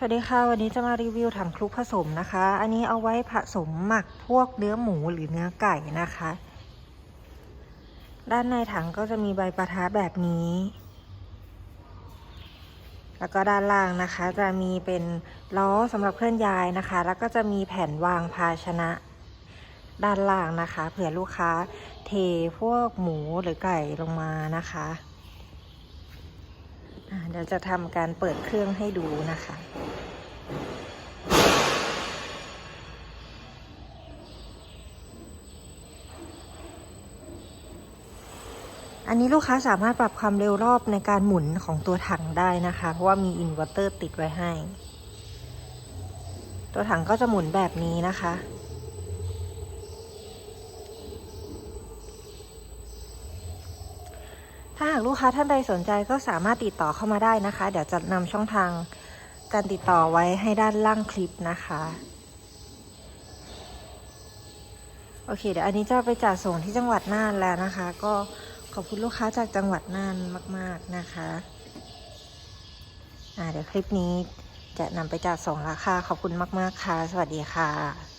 สวัสดีค่ะ วันนี้จะมารีวิวถังคลุกผสมนะคะ อันนี้เอาไว้ผสมหมักพวกเนื้อหมูหรือเนื้อไก่นะคะ ด้านในถังก็จะมีใบปะทะแบบนี้ แล้วก็ด้านล่างนะคะ จะมีเป็นล้อสำหรับเคลื่อนย้ายนะคะ แล้วก็จะมีแผ่นวางภาชนะ ด้านล่างนะคะ เผื่อลูกค้าเทพวกหมูหรือไก่ลงมานะคะ เดี๋ยวจะทำการเปิดเครื่องให้ดูนะคะอันนี้ลูกค้าสามารถปรับความเร็วรอบในการหมุนของตัวถังได้นะคะ เพราะว่ามีอินเวอร์เตอร์ติดไว้ให้ ตัวถังก็จะหมุนแบบนี้นะคะ ถ้าหากลูกค้าท่านใดสนใจก็สามารถติดต่อเข้ามาได้นะคะ เดี๋ยวจะนำช่องทางการติดต่อไว้ให้ด้านล่างคลิปนะคะโอเคเดี๋ยวอันนี้จะไปจัดส่งที่จังหวัดน่านแล้วนะคะ ก็ขอบคุณลูกค้าจากจังหวัดน่านมาก ๆนะคะอ่าเดี๋ยวคลิปนี้จะนำไปจัดส่งราคาขอบคุณมาก ๆ ค่ะ สวัสดีค่ะ